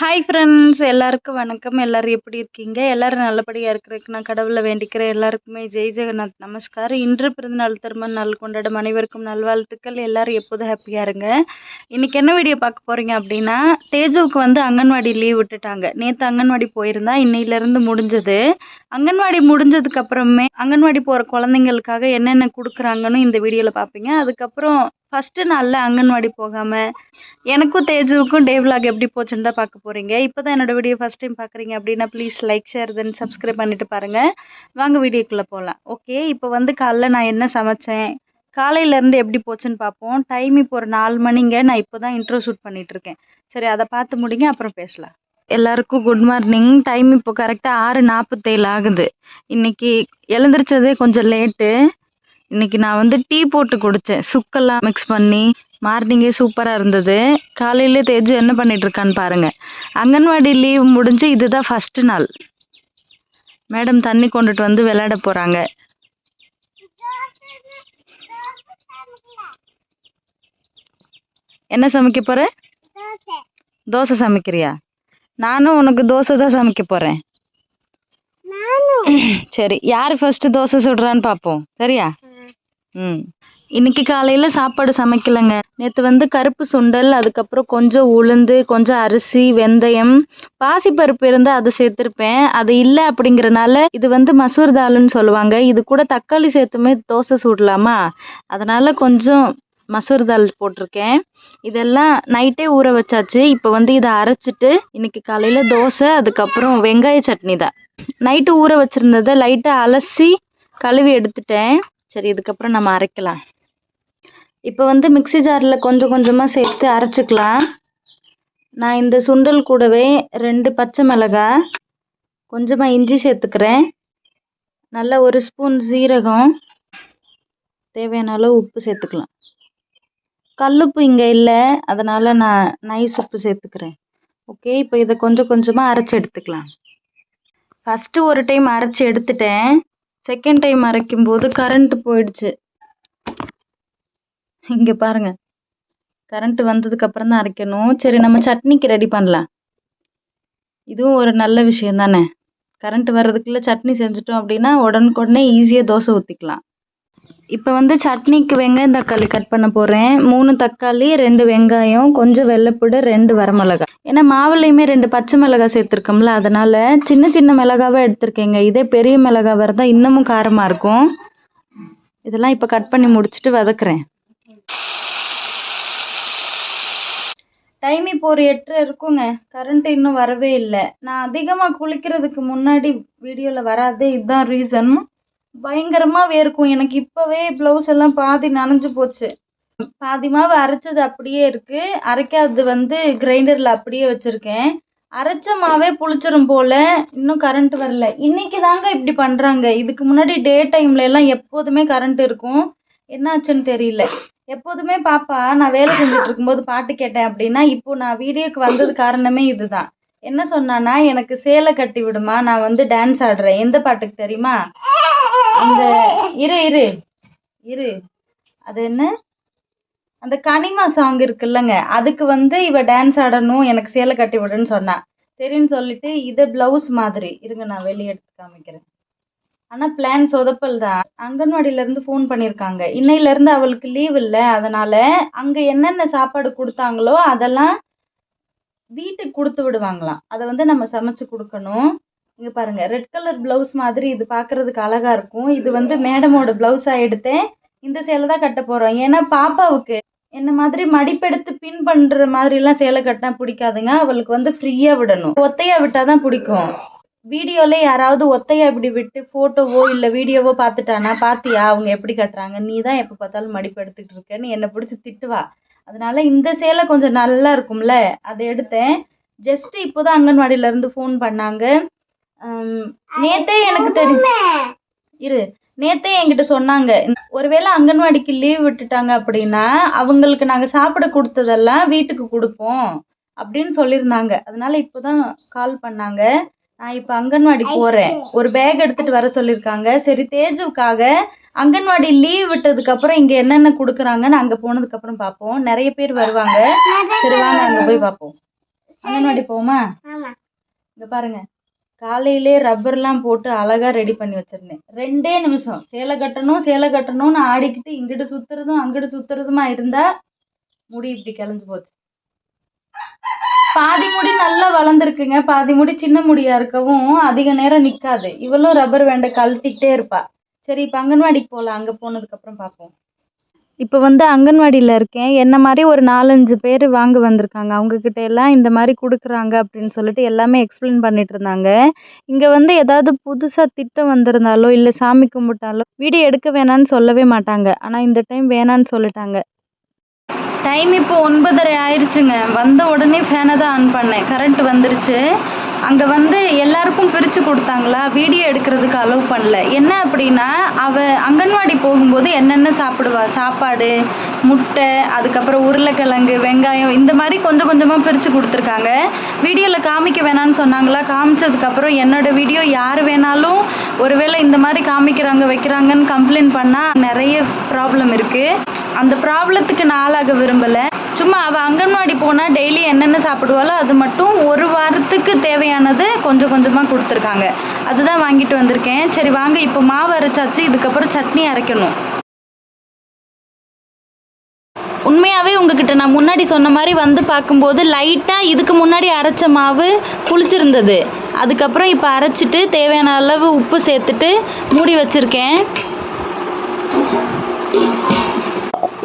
Hi friends எல்லாருக்கும் வணக்கம். எல்லோரும் எப்படி இருக்கீங்க? எல்லோரும் நல்லபடியாக இருக்கிறதுக்கு நான் கடவுளை வேண்டிக்கிறேன். எல்லாருக்குமே ஜெய் ஜெகநாத் நமஸ்கார். இன்று பிறந்தநாள் திருமண நாள் கொண்டாடும் அனைவருக்கும் நல்வாழ்த்துக்கள். எல்லோரும் எப்போதும் ஹாப்பியாக இருங்க. இன்றைக்கி என்ன வீடியோ பார்க்க போகிறீங்க அப்படின்னா தேஜுவுக்கு வந்து அங்கன்வாடி லீவ் விட்டுட்டாங்க. நேற்று அங்கன்வாடி போயிருந்தா இன்னையிலேருந்து முடிஞ்சது. அங்கன்வாடி முடிஞ்சதுக்கு அப்புறமே அங்கன்வாடி போகிற குழந்தைங்களுக்காக என்னென்ன கொடுக்குறாங்கன்னு இந்த வீடியோவில் பார்ப்பீங்க. அதுக்கப்புறம் ஃபஸ்ட்டு நாளில் அங்கன்வாடி போகாமல் எனக்கும் தேஜுவுக்கும் டே விலாக் எப்படி போச்சுன்னு தான் பார்க்க போகிறீங்க இப்போ தான் என்னோட வீடியோ ஃபஸ்ட் டைம் பார்க்குறீங்க அப்படின்னா please like share then subscribe பண்ணிட்டு பாருங்கள் வாங்க வீடியோக்குள்ளே போகலாம் ஓகே இப்போ வந்து காலைல நான் என்ன சமைச்சேன்? காலையிலேருந்து எப்படி போச்சுன்னு பார்ப்போம். டைம் இப்போ ஒரு நாலு மணிங்க. நான் இப்போ தான் இன்ட்ரோ ஷூட் பண்ணிகிட்ருக்கேன் சரி அதை பார்த்து முடிங்க அப்புறம் பேசலாம். எல்லாருக்கும் குட் மார்னிங் டைம் இப்போ கரெக்டாக ஆறு நாற்பத்தேழு ஆகுது. இன்றைக்கி எழுந்திரிச்சதே கொஞ்சம் லேட்டு இன்னைக்கு நான் வந்து டீ போட்டு குடித்தேன் சுக்கெல்லாம் மிக்ஸ் பண்ணி மார்னிங்கே சூப்பராக இருந்தது. காலையிலே தேஜு என்ன பண்ணிட்டு இருக்கான்னு பாருங்க. அங்கன்வாடி லீவ் முடிஞ்சு இதுதான் ஃபஸ்ட்டு நாள். மேடம் தண்ணி கொண்டுட்டு வந்து விளையாட போகிறாங்க என்ன சமைக்க போற? தோசை சமைக்கிறியா? நானும் உனக்கு தோசை தான் சமைக்க போகிறேன் சரி யார் ஃபர்ஸ்ட் தோசை சுடுறான்னு பார்ப்போம் சரியா? ம். இன்னைக்கு காலையில் சாப்பாடு சமைக்கலைங்க. நேற்று வந்து கருப்பு சுண்டல் அதுக்கப்புறம் கொஞ்சம் உளுந்து கொஞ்சம் அரிசி வெந்தயம். பாசிப்பருப்பு இருந்தால் அதை சேர்த்துருப்பேன். அது இல்லை அப்படிங்கிறனால இது வந்து மசூர் தாலுன்னு சொல்லுவாங்க. இது கூட தக்காளி சேர்த்துமே தோசை சுடலாமா? அதனால் கொஞ்சம் மசூர் தால் போட்டிருக்கேன். இதெல்லாம் நைட்டே ஊற வச்சாச்சு. இப்போ வந்து இதை அரைச்சிட்டு இன்னைக்கு காலையில் தோசை அதுக்கப்புறம் வெங்காய சட்னி தான். நைட்டு ஊற வச்சுருந்ததை லைட்டாக அலசி கழுவி எடுத்துட்டேன். சரி இதுக்கப்புறம் நம்ம அரைக்கலாம். இப்போ வந்து மிக்ஸி ஜாரில் கொஞ்சம் கொஞ்சமாக சேர்த்து அரைச்சிக்கலாம். நான் இந்த சுண்டல் கூடவே ரெண்டு பச்சை மிளகாய் கொஞ்சமாக இஞ்சி சேர்த்துக்கிறேன். நல்ல ஒரு ஸ்பூன் சீரகம் தேவையான அளவு உப்பு சேர்த்துக்கலாம். கல்லுப்பு இங்கே இல்லை அதனால் நான் நைஸ் உப்பு சேர்த்துக்கிறேன். ஓகே இப்போ இதை கொஞ்சம் கொஞ்சமாக அரைச்சி எடுத்துக்கலாம். ஃபஸ்ட்டு ஒரு டைம் அரைச்சி எடுத்துட்டேன். செகண்ட் டைம் அரைக்கும்போது கரண்ட் போயிடுச்சு. இங்கே பாருங்க. கரண்ட் வந்ததுக்கு அப்புறம் தான் அரைக்கணும். சரி நம்ம சட்னிக்கு ரெடி பண்ணலாம். இதுவும் ஒரு நல்ல விஷயம் தானே. கரண்ட் வர்றதுக்குள்ளே சட்னி செஞ்சுட்டோம் அப்படின்னா உடனுக்குடனே ஈஸியாக தோசை ஊற்றிக்கலாம் இப்போ வந்து சட்னிக்கு வெங்காயம் தக்காளி கட் பண்ண போகிறேன் மூணு தக்காளி ரெண்டு வெங்காயம் கொஞ்சம் வெள்ளைப்பூடு ரெண்டு வரமிளகாய். ஏன்னா மாவுலையுமே ரெண்டு பச்சை மிளகாய் சேர்த்துருக்கோம்ல அதனால் சின்ன சின்ன மிளகாவே எடுத்திருக்கேங்க. இதே பெரிய மிளகாய் இருந்தால் இன்னமும் காரமாக இருக்கும். இதெல்லாம் இப்போ கட் பண்ணி முடிச்சுட்டு வதக்குறேன். டைம் இப்போ ஒரு எட்டரை இருக்குங்க. கரண்ட் இன்னும் வரவே இல்லை. நான் அதிகமாக குளிக்கிறதுக்கு முன்னாடி வீடியோவில் வராதே இதுதான் ரீசன் பயங்கரமாக வேர்க்கும். எனக்கு இப்போவே ப்ளவுஸ் எல்லாம் பாதி நனைஞ்சு போச்சு. பாதி மாவு அரைச்சது அப்படியே இருக்கு. அரைக்காதது வந்து கிரைண்டரில் அப்படியே வச்சுருக்கேன். அரைச்ச மாவே புளிச்சிரும் போல. இன்னும் கரண்ட் வரல. இன்னைக்கு தாங்க இப்படி பண்ணுறாங்க இதுக்கு முன்னாடி டே டைம்ல எல்லாம் எப்போதுமே கரண்ட் இருக்கும். என்னாச்சுன்னு தெரியல. எப்போதுமே பாப்பா நான் வேலை செஞ்சுட்டு இருக்கும்போது பாட்டு கேட்டேன் அப்படின்னா இப்போ நான் வீடியோக்கு வந்தது காரணமே இதுதான். என்ன சொன்னானா எனக்கு சேலை கட்டி விடுமா நான் வந்து டான்ஸ் ஆடுறேன். எந்த பாட்டுக்கு தெரியுமா? அந்த இரு இரு இரு. அது என்ன? அந்த கனிமா சாங் இருக்குல்லங்க. அதுக்கு வந்து இவ டான்ஸ் ஆடணும் எனக்கு சேலை கட்டி விடுன்னு சொன்னா. சரின்னு சொல்லிட்டு இது பிளவுஸ் மாதிரி. இருங்க நான் வெளியே எடுத்து காமிக்கிறேன். ஆனால் பிளான் சொதப்பல் தான். அங்கன்வாடியிலேருந்து ஃபோன் பண்ணியிருக்காங்க. இன்னையிலேருந்து அவளுக்கு லீவ் இல்லை. அதனால் அங்கே என்னென்ன சாப்பாடு கொடுத்தாங்களோ அதெல்லாம் வீட்டுக்கு கொடுத்து விடுவாங்களாம். அதை வந்து நம்ம சமைச்சு கொடுக்கணும். இங்கே பாருங்க ரெட் கலர் ப்ளவுஸ் மாதிரி இது பார்க்கறதுக்கு அழகா இருக்கும். இது வந்து மேடமோட ப்ளவுஸாக எடுத்தேன். இந்த சேலை தான் கட்ட போகிறோம் ஏன்னா பாப்பாவுக்கு என்ன மாதிரி மடிப்பெடுத்து பின் பண்ணுற மாதிரிலாம் சேலை கட்டினா பிடிக்காதுங்க. அவளுக்கு வந்து ஃப்ரீயாக விடணும். ஒத்தையா விட்டால் தான் பிடிக்கும். வீடியோல யாராவது ஒத்தையா இப்படி விட்டு ஃபோட்டோவோ இல்லை வீடியோவோ பார்த்துட்டானா பாத்தியா அவங்க எப்படி கட்டுறாங்க? நீ தான் எப்போ பார்த்தாலும் மடிப்பு எடுத்துக்கிட்டு இருக்கேன்னு என்னை பிடிச்சி திட்டுவா அதனால இந்த சேலை கொஞ்சம் நல்லா இருக்கும்ல அதை எடுத்தேன். ஜஸ்ட் இப்போதான் அங்கன்வாடியில இருந்து ஃபோன் பண்ணாங்க. நேத்தே எனக்கு தெரியும் இரு. நேத்தே என்கிட்ட சொன்னாங்க ஒருவேளை அங்கன்வாடிக்கு லீவ் விட்டுட்டாங்க அப்படின்னா அவங்களுக்கு நாங்க சாப்பிட கொடுத்ததெல்லாம் வீட்டுக்கு கொடுப்போம் அப்படின்னு சொல்லியிருந்தாங்க. அதனால இப்போதான் கால் பண்ணாங்க. நான் இப்போ அங்கன்வாடி போறேன். ஒரு பேக் எடுத்துட்டு வர சொல்லியிருக்காங்க. சரி தேஜுவுக்காக அங்கன்வாடி லீவ் விட்டதுக்கு அப்புறம் இங்க என்னென்ன கொடுக்குறாங்கன்னு அங்க போனதுக்கு அப்புறம் பார்ப்போம் நிறைய பேர் வருவாங்க. சரி வாங்க அங்க போய் பார்ப்போம் அங்கன்வாடி போமா இங்க பாருங்க. காலையிலே ரப்பர்லாம் போட்டு அழகா ரெடி பண்ணி வச்சிருந்தேன். ரெண்டே நிமிஷம். சேலை கட்டணும் சேலை கட்டணும்னு ஆடிக்கிட்டு இங்கிட்டு சுத்துறதும் அங்கிட்டு சுத்துறதுமா இருந்தா முடி இப்படி கிளஞ்சு போச்சு. பாதி முடி நல்லா வளர்ந்துருக்குங்க. பாதி முடி சின்ன முடியா இருக்கவும் அதிக நேரம் நிக்காது. இவளும் ரப்பர் வேண்ட கழட்டிக்கிட்டே இருப்பா. சரி இப்போ அங்கன்வாடிக்கு போகலாம் அங்கே போனதுக்கப்புறம் பார்ப்போம் இப்போ வந்து அங்கன்வாடியில் இருக்கேன். என்ன மாதிரி ஒரு நாலஞ்சு பேர் வாங்க வந்திருக்காங்க. அவங்கக்கிட்ட எல்லாம் இந்த மாதிரி கொடுக்குறாங்க அப்படின்னு சொல்லிட்டு எல்லாமே எக்ஸ்பிளைன் பண்ணிட்டு இருந்தாங்க. இங்கே வந்து ஏதாவது புதுசாக திட்டம் வந்திருந்தாலோ இல்லை சாமி கும்பிட்டாலோ வீடியோ எடுக்க வேணான்னு சொல்லவே மாட்டாங்க. ஆனால் இந்த டைம் வேணான்னு சொல்லிட்டாங்க. டைம் இப்போ ஒன்பதரை ஆயிடுச்சுங்க வந்த உடனே ஃபேனை தான் ஆன் பண்ணேன். கரண்ட் வந்துருச்சு. அங்கே வந்து எல்லாருக்கும் பிரித்து கொடுத்தாங்களா? வீடியோ எடுக்கிறதுக்கு அலோவ் பண்ணல. என்ன அப்படின்னா அவ அங்கன்வாடி போகும்போது என்னென்ன சாப்பிடுவா? சாப்பாடு முட்டை அதுக்கப்புறம் உருளைக்கிழங்கு வெங்காயம் இந்த மாதிரி கொஞ்சம் கொஞ்சமாக பிரித்து கொடுத்துருக்காங்க. வீடியோவில் காமிக்க வேணான்னு சொன்னாங்களா? காமிச்சதுக்கப்புறம் என்னோட வீடியோ யார் வேணாலும் ஒருவேளை இந்த மாதிரி காமிக்கிறாங்க வைக்கிறாங்கன்னு கம்ப்ளைண்ட் பண்ணால் நிறைய ப்ராப்ளம் இருக்குது அந்த ப்ராப்ளத்துக்கு நான் ஆளாக விரும்பலை. சும்மா அவள் அங்கன்வாடி போனால் டெய்லி என்னென்ன சாப்பிடுவாளோ அது மட்டும் ஒரு வாரத்துக்கு தேவையானது கொஞ்சம் கொஞ்சமாக கொடுத்துருக்காங்க. அதுதான் வாங்கிட்டு வந்திருக்கேன். சரி வாங்க. இப்போ மாவு அரைச்சாச்சு. இதுக்கப்புறம் சட்னி அரைக்கணும். உண்மையாகவே உங்ககிட்ட நான் முன்னாடி சொன்ன மாதிரி வந்து பார்க்கும்போது லைட்டாக இதுக்கு முன்னாடி அரைச்ச மாவு புளிச்சிருந்தது. அதுக்கப்புறம் இப்போ அரைச்சிட்டு தேவையான அளவு உப்பு சேர்த்துட்டு மூடி வச்சுருக்கேன்.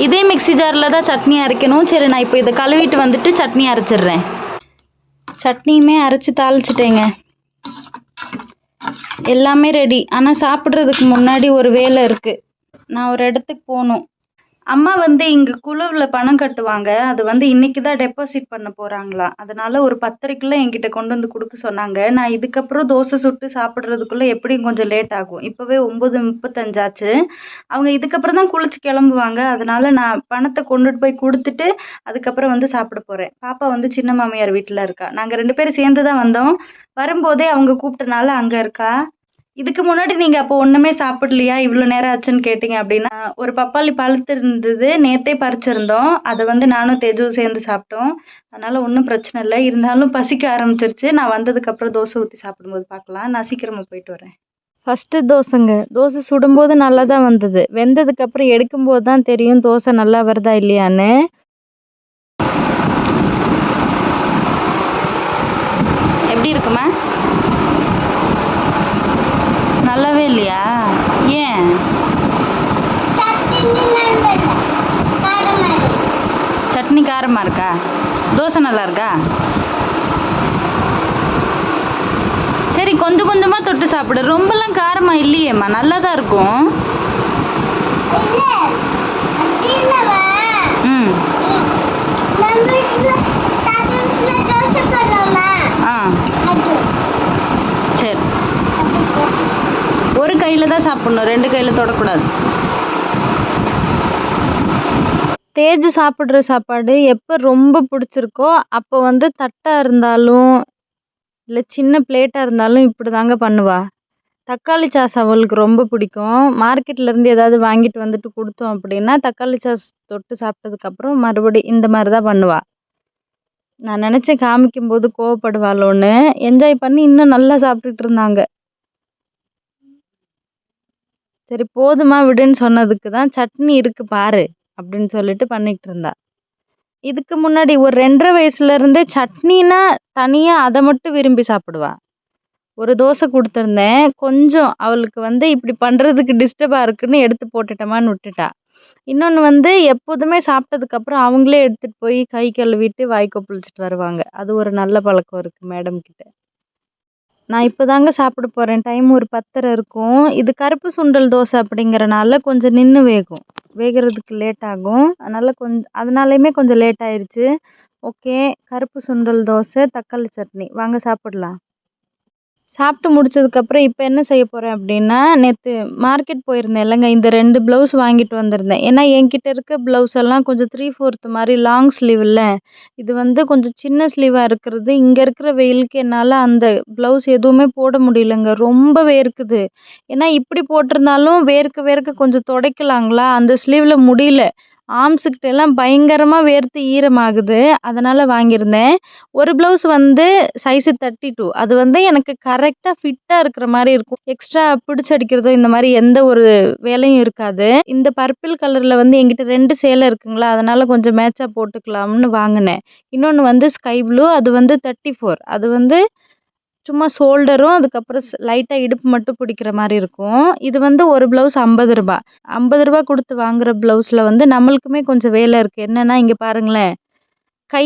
இதே மிக்ஸி ஜாரில் தான் சட்னி அரைக்கணும். சரி நான் இப்போ இதை கழுவிட்டு வந்துட்டு சட்னி அரைச்சிடுறேன். சட்னியுமே அரைச்சி தாளிச்சிட்டேங்க. எல்லாமே ரெடி ஆனால் சாப்பிட்றதுக்கு முன்னாடி ஒரு வேலை இருக்குது நான் ஒரு இடத்துக்கு போகணும். அம்மா வந்து இங்கே குழுவில் பணம் கட்டுவாங்க. அது வந்து இன்னைக்கு தான் டெபாசிட் பண்ண போகிறாங்களாம் அதனால ஒரு பத்தரைக்குள்ளே என்கிட்ட கொண்டு வந்து கொடுக்க சொன்னாங்க. நான் இதுக்கப்புறம் தோசை சுட்டு சாப்பிட்றதுக்குள்ளே எப்படியும் கொஞ்சம் லேட் ஆகும். இப்போவே ஒம்பது முப்பத்தஞ்சாச்சு அவங்க இதுக்கப்புறம் தான் குளிச்சு கிளம்புவாங்க. அதனால நான் பணத்தை கொண்டுட்டு போய் கொடுத்துட்டு அதுக்கப்புறம் வந்து சாப்பிட போகிறேன் பாப்பா வந்து சின்ன மாமியார் வீட்டில் இருக்கா. நாங்கள் ரெண்டு பேரும் சேர்ந்து தான் வந்தோம். வரும்போதே அவங்க கூப்பிட்டனால அங்கே இருக்கா? இதுக்கு முன்னாடி நீங்கள் அப்போ ஒன்றுமே சாப்பிடலையா? இவ்வளோ நேரம் ஆச்சுன்னு கேட்டிங்க அப்படின்னா ஒரு பப்பாளி பழுத்து இருந்தது நேற்றே பறிச்சிருந்தோம். அதை வந்து நானும் தேஜுவும் சேர்ந்து சாப்பிட்டோம். அதனால் ஒன்றும் பிரச்சனை இல்லை. இருந்தாலும் பசிக்க ஆரம்பிச்சிருச்சு. நான் வந்ததுக்கப்புறம் தோசை ஊற்றி சாப்பிடும்போது பார்க்கலாம். நான் சீக்கிரமாக போயிட்டு வரேன். ஃபஸ்ட்டு தோசைங்க. தோசை சுடும்போது நல்லா தான் வந்தது வெந்ததுக்கப்புறம் எடுக்கும்போது தான் தெரியும் தோசை நல்லா வருதா இல்லையான்னு. எப்படி இருக்குமா? இல்லையா? ஏன்? சட்னி காரமாக இருக்கா? தோசை நல்லா இருக்கா? சரி கொஞ்சம் கொஞ்சமாக தொட்டு சாப்பிடு. ரொம்பலாம் காரமாக இல்லையேம்மா. நல்லா தான் இருக்கும் ம் நம்ம வீட்டுல தாத்தா வீட்டுல தோசை பண்ணோமா ஆ அது சரி ஒரு கையில் தான் சாப்பிடணும். ரெண்டு கையில் தொடக்கூடாது. தேஜு சாப்பிட்ற சாப்பாடு எப்போ ரொம்ப பிடிச்சிருக்கோ அப்போ வந்து தட்டாக இருந்தாலும் இல்லை சின்ன பிளேட்டாக இருந்தாலும் இப்படி தாங்க பண்ணுவா. தக்காளி சாஸ் அவளுக்கு ரொம்ப பிடிக்கும். மார்க்கெட்லேருந்து ஏதாவது வாங்கிட்டு வந்துட்டு கொடுத்தோம் அப்படின்னா தக்காளி சாஸ் தொட்டு சாப்பிட்டதுக்கப்புறம் மறுபடி இந்த மாதிரி தான் பண்ணுவா. நான் நினச்சேன் காமிக்கும்போது கோவப்படுவாளோன்னு. என்ஜாய் பண்ணி இன்னும் நல்லா சாப்பிட்டுட்டு இருந்தாங்க. சரி போதுமா விடுன்னு சொன்னதுக்கு தான் சட்னி இருக்கு பாரு அப்படின்னு சொல்லிட்டு பண்ணிக்கிட்டு இருந்தா. இதுக்கு முன்னாடி ஒரு ரெண்டரை வயசுலேருந்தே சட்னினா தனியாக அதை மட்டும் விரும்பி சாப்பிடுவா. ஒரு தோசை கொடுத்துருந்தேன் கொஞ்சம் அவளுக்கு வந்து இப்படி பண்ணுறதுக்கு டிஸ்டர்பாக இருக்குன்னு எடுத்து போட்டுட்டோமான்னு விட்டுட்டா. இன்னொன்று வந்து எப்போதுமே சாப்பிட்டதுக்கப்புறம் அவங்களே எடுத்துகிட்டு போய் கை கழுவிட்டு வாய்க்கோ கொப்பளிச்சிட்டு வருவாங்க. அது ஒரு நல்ல பழக்கம் இருக்குது மேடம் கிட்ட. நான் இப்போ தாங்க சாப்பிட போகிறேன் டைம் ஒரு பத்தரை இருக்கும். இது கருப்பு சுண்டல் தோசை அப்படிங்கிறனால கொஞ்சம் நின்று வேகும். வேகிறதுக்கு லேட் ஆகும். அதனால் கொஞ்சம் அதனாலையுமே கொஞ்சம் லேட் ஆயிடுச்சு ஓகே கருப்பு சுண்டல் தோசை தக்காளி சட்னி. வாங்க சாப்பிடலாம். சாப்பிட்டு முடிச்சதுக்கப்புறம் இப்போ என்ன செய்ய போகிறேன் அப்படின்னா நேற்று மார்க்கெட் போயிருந்தேன் இல்லைங்க. இந்த ரெண்டு ப்ளவுஸ் வாங்கிட்டு வந்திருந்தேன். ஏன்னா என்கிட்ட இருக்க ப்ளவுஸ் எல்லாம் கொஞ்சம் த்ரீ ஃபோர்த்து மாதிரி லாங் ஸ்லீவ் இல்லை. இது வந்து கொஞ்சம் சின்ன ஸ்லீவாக இருக்கிறது. இங்கே இருக்கிற வெயிலுக்கு என்னால் அந்த ப்ளவுஸ் எதுவுமே போட முடியலங்க. ரொம்ப வேர்க்குது ஏன்னா இப்படி போட்டிருந்தாலும் வேர்க்க வேர்க்க கொஞ்சம் துடைக்கலாங்களா? அந்த ஸ்லீவில் முடியல. ஆர்ம்ஸுக்கிட்ட எல்லாம் பயங்கரமாக வேர்த்து ஈரமாகுது. அதனால் வாங்கியிருந்தேன். ஒரு ப்ளவுஸ் வந்து சைஸு தேர்ட்டி டூ அது வந்து எனக்கு கரெக்டாக ஃபிட்டாக இருக்கிற மாதிரி இருக்கும். எக்ஸ்ட்ரா பிடிச்சி அடிக்கிறதோ இந்த மாதிரி எந்த ஒரு வேலையும் இருக்காது. இந்த பர்பிள் கலரில் வந்து எங்கிட்ட ரெண்டு சேலை இருக்குங்களா? அதனால் கொஞ்சம் மேட்சாக போட்டுக்கலாம்னு வாங்கினேன். இன்னொன்று வந்து ஸ்கை ப்ளூ அது வந்து தேர்ட்டி ஃபோர் அது வந்து சும்மா ஷோல்டரும் அதுக்கப்புறம் லைட்டாக இடுப்பு மட்டும் பிடிக்கிற மாதிரி இருக்கும். இது வந்து ஒரு ப்ளவுஸ் ஐம்பது ரூபா ஐம்பது ரூபா கொடுத்து வாங்குகிற ப்ளவுஸில் வந்து நம்மளுக்குமே கொஞ்சம் வேலை இருக்குது என்னென்னா இங்கே பாருங்களேன். கை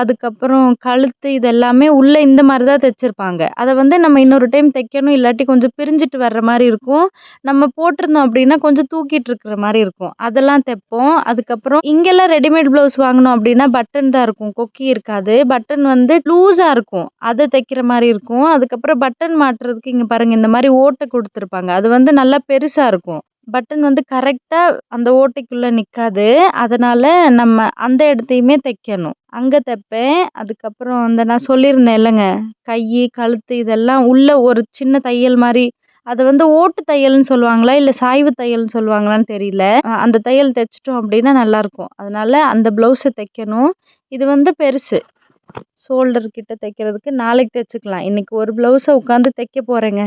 அதுக்கப்புறம் கழுத்து இது எல்லாமே உள்ளே இந்த மாதிரி தான் தைச்சிருப்பாங்க. அதை வந்து நம்ம இன்னொரு டைம் தைக்கணும் இல்லாட்டி கொஞ்சம் பிரிஞ்சுட்டு வர்ற மாதிரி இருக்கும். நம்ம போட்டிருந்தோம் அப்படின்னா கொஞ்சம் தூக்கிட்டு இருக்கிற மாதிரி இருக்கும். அதெல்லாம் தைப்போம். அதுக்கப்புறம் இங்கெல்லாம் ரெடிமேட் ப்ளவுஸ் வாங்கினோம் அப்படின்னா பட்டன் தான் இருக்கும். கொக்கி இருக்காது. பட்டன் வந்து லூஸாக இருக்கும். அதை தைக்கிற மாதிரி இருக்கும். அதுக்கப்புறம் பட்டன் மாட்டுறதுக்கு இங்கே பாருங்கள் இந்த மாதிரி ஓட்டை கொடுத்துருப்பாங்க. அது வந்து நல்லா பெருசாக இருக்கும். பட்டன் வந்து கரெக்டாக அந்த ஓட்டைக்குள்ளே நிற்காது அதனால் நம்ம அந்த இடத்தையுமே தைக்கணும். அங்கே தைப்பேன். அதுக்கப்புறம் அந்த நான் சொல்லியிருந்தேன் இல்லைங்க கை கழுத்து இதெல்லாம் உள்ளே ஒரு சின்ன தையல் மாதிரி அதை வந்து ஓட்டு தையல்னு சொல்லுவாங்களா இல்லை சாய்வு தையல்னு சொல்லுவாங்களான்னு தெரியல. அந்த தையல் தைச்சிட்டோம் அப்படின்னா நல்லாயிருக்கும். அதனால் அந்த ப்ளவுஸை தைக்கணும். இது வந்து பெருசு. ஷோல்டர் கிட்ட தைக்கிறதுக்கு நாளைக்கு தைச்சிக்கலாம். இன்றைக்கி ஒரு ப்ளவுஸை உட்காந்து தைக்க போகிறேங்க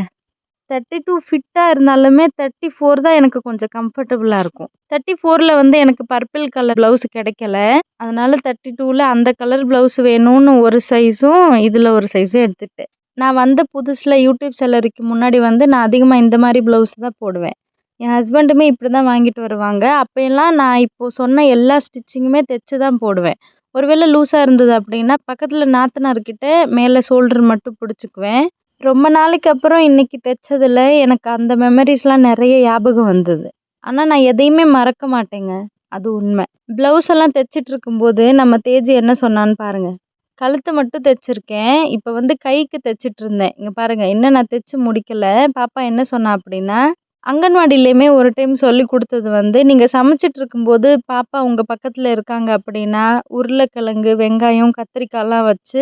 தேர்ட்டி டூ ஃபிட்டாக இருந்தாலுமே தேர்ட்டி ஃபோர் தான் எனக்கு கொஞ்சம் கம்ஃபர்டபுளாக இருக்கும். தேர்ட்டி ஃபோரில் வந்து எனக்கு பர்பிள் கலர் ப்ளவுஸ் கிடைக்கல. அதனால தேர்ட்டி டூவில் அந்த கலர் ப்ளவுஸ் வேணும்னு ஒரு சைஸும் இதில் ஒரு சைஸும் எடுத்துட்டேன். நான் வந்த புதுசில் யூடியூப் சேலரிக்கு முன்னாடி வந்து நான் அதிகமாக இந்த மாதிரி ப்ளவுஸ் தான் போடுவேன். என் ஹஸ்பண்டுமே இப்படி தான் வாங்கிட்டு வருவாங்க. அப்போயெல்லாம் நான் இப்போது சொன்ன எல்லா ஸ்டிச்சிங்குமே தைச்சி தான் போடுவேன். ஒருவேளை லூஸாக இருந்தது அப்படின்னா பக்கத்தில் நாத்தனார்கிட்ட மேலே ஷோல்டர் மட்டும் பிடிச்சிக்குவேன். ரொம்ப நாளைக்கு அப்புறம் இன்றைக்கி தைச்சதில் எனக்கு அந்த மெமரிஸ்லாம் நிறைய ஞாபகம் வந்தது. ஆனால் நான் எதையுமே மறக்க மாட்டேங்க. அது உண்மை. ப்ளவுஸ் எல்லாம் தைச்சிட்டு இருக்கும்போது நம்ம தேஜி என்ன சொன்னான்னு பாருங்கள் கழுத்தை மட்டும் தைச்சிருக்கேன். இப்போ வந்து கைக்கு தைச்சிட்டு இருந்தேன். இங்கே பாருங்கள் இன்னும் நான் தைச்சி முடிக்கலை. பாப்பா என்ன சொன்னா அப்படின்னா அங்கன்வாடியிலையுமே ஒரு டைம் சொல்லி கொடுத்தது வந்து நீங்கள் சமைச்சிட்டு இருக்கும்போது பாப்பா உங்கள் பக்கத்தில் இருக்காங்க அப்படின்னா உருளைக்கிழங்கு வெங்காயம் கத்திரிக்காய்லாம் வச்சு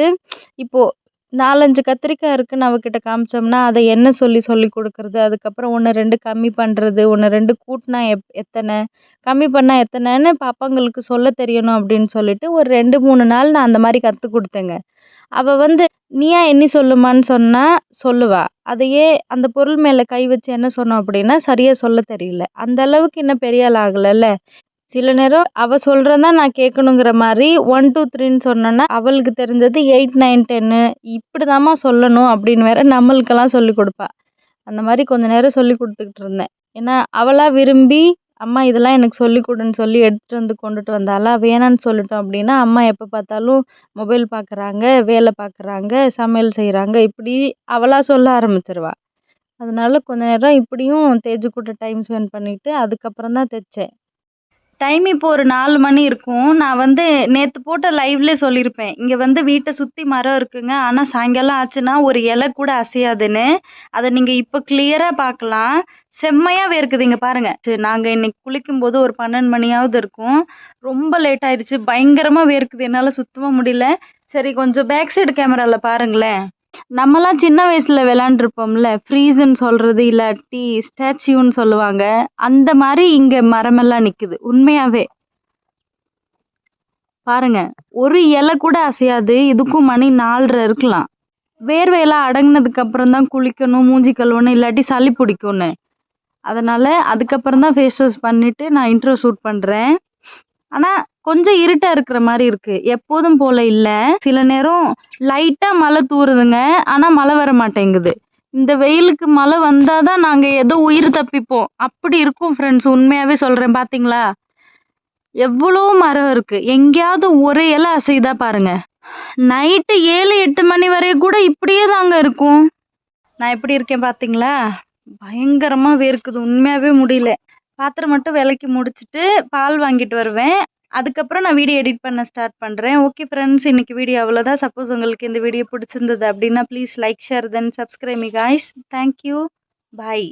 இப்போது நாலஞ்சு கத்திரிக்காய் இருக்குன்னு அவகிட்ட காமிச்சோம்னா அதை என்ன சொல்லி சொல்லி கொடுக்குறது? அதுக்கப்புறம் ஒன்று ரெண்டு கம்மி பண்ணுறது ஒன்று ரெண்டு கூட்டினா எப் எத்தனை? கம்மி பண்ணால் எத்தனைன்னு பாப்பாங்களுக்கு சொல்ல தெரியணும் அப்படின்னு சொல்லிட்டு ஒரு ரெண்டு மூணு நாள் நான் அந்த மாதிரி கற்றுக் கொடுத்தேங்க. அவள் வந்து நீயா எண்ணி சொல்லுமான்னு சொன்னால் சொல்லுவா. அதையே அந்த பொருள் மேலே கை வச்சு என்ன சொன்னோம் அப்படின்னா சரியாக சொல்ல தெரியல. அந்த அளவுக்கு இன்னும் பெரிய ஆள் ஆகலைல்ல. சில நேரம் அவள் சொல்கிறதா நான் கேட்கணுங்கிற மாதிரி ஒன் டூ த்ரீன்னு சொன்னோன்னா அவளுக்கு தெரிஞ்சது எயிட் நைன் டென்னு இப்படி தாம்மா சொல்லணும் அப்படின்னு வேற நம்மளுக்கெல்லாம் சொல்லி கொடுப்பா. அந்த மாதிரி கொஞ்ச நேரம் சொல்லி கொடுத்துக்கிட்டு இருந்தேன். ஏன்னா அவளாக விரும்பி அம்மா இதெல்லாம் எனக்கு சொல்லி கொடுன்னு சொல்லி எடுத்துகிட்டு வந்து கொண்டுட்டு வந்தாளா? வேணான்னு சொல்லிட்டோம் அப்படின்னா அம்மா எப்போ பார்த்தாலும் மொபைல் பார்க்குறாங்க வேலை பார்க்குறாங்க சமையல் செய்கிறாங்க இப்படி அவளாக சொல்ல ஆரம்பிச்சிருவா. அதனால கொஞ்ச நேரம் இப்படியும் தேஜு கூட டைம் ஸ்பெண்ட் பண்ணிவிட்டு அதுக்கப்புறம் தான் தைச்சேன். டைம் இப்போ ஒரு நாலு மணி இருக்கும். நான் வந்து நேற்று போட்ட லைவ்ல சொல்லியிருப்பேன் இங்கே வந்து வீட்டை சுற்றி மரம் இருக்குங்க. ஆனால் சாயங்காலம் ஆச்சுன்னா ஒரு இலை கூட அசையாதுன்னு. அதை நீங்கள் இப்போ கிளியராக பார்க்கலாம். செம்மையாக வேர்க்குது இங்கே பாருங்கள் சரி நாங்கள் இன்னைக்கு குளிக்கும்போது ஒரு பன்னெண்டு மணியாவது இருக்கும். ரொம்ப லேட் ஆயிடுச்சு. பயங்கரமாக வேர்க்குது. என்னால் சுத்தமாக முடியல. சரி கொஞ்சம் பேக் சைடு கேமராவில் பாருங்களேன். நம்மலாம் சின்ன வயசில் விளாண்டுருப்போம்ல ஃப்ரீஸுன்னு சொல்கிறது இல்லாட்டி ஸ்டாச்சுன்னு சொல்லுவாங்க. அந்த மாதிரி இங்கே மரமெல்லாம் நிற்குது உண்மையாகவே பாருங்க ஒரு இலை கூட அசையாது இதுக்கும் மணி நாலரை இருக்கலாம். வேர்வையெல்லாம் அடங்கினதுக்கு அப்புறம் தான் குளிக்கணும் மூஞ்சி கழுவணும் இல்லாட்டி சளி பிடிக்கும்னு. அதனால் அதுக்கப்புறம் தான் ஃபேஸ் வாஷ் பண்ணிவிட்டு நான் இன்ட்ரோ ஷூட் பண்ணுறேன் ஆனால் கொஞ்சம் இருட்டாக இருக்கிற மாதிரி இருக்குது எப்போதும் போல் இல்லை. சில நேரம் லைட்டாக மழை தூறுதுங்க ஆனால் மழை வர மாட்டேங்குது. இந்த வெயிலுக்கு மழை வந்தால் தான் நாங்கள் ஏதோ உயிர் தப்பிப்போம். அப்படி இருக்கும் ஃப்ரெண்ட்ஸ் உண்மையாகவே சொல்கிறேன் பாத்தீங்களா? எவ்வளோ மரம் இருக்குது எங்கேயாவது ஒரு இலை அசைதா பாருங்க. நைட்டு ஏழு எட்டு மணி வரை கூட இப்படியே தாங்க இருக்கும். நான் எப்படி இருக்கேன் பார்த்தீங்களா பயங்கரமாக வேர்க்குது. உண்மையாகவே முடியல. பாத்திரம் மட்டும் விலைக்கு முடிச்சுட்டு பால் வாங்கிட்டு வருவேன். அதுக்கப்புறம் நான் வீடியோ எடிட் பண்ண ஸ்டார்ட் பண்ணுறேன் ஓகே ஃப்ரெண்ட்ஸ் இன்னைக்கு வீடியோ அவ்வளோதான் சப்போஸ் உங்களுக்கு இந்த வீடியோ பிடிச்சிருந்தது அப்படின்னா please like share then subscribe guys thank you bye